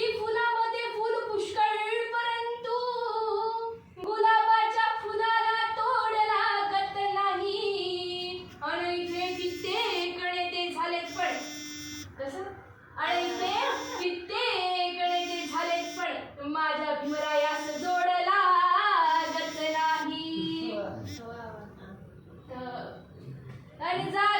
की फुलामध्ये फुल पुष्कळ परंतु गुलाबाच्या फुलाला तोड लागत नाही. आणि इथे कित्येकडे ते झालेत पण. कसं? आणि इथे कित्येकडे ते झालेत पण. माझ्या भीमरायास जोड लागत नाही. आणि जा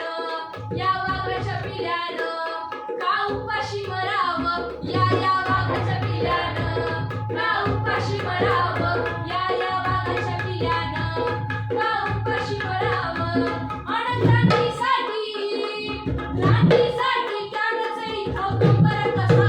how to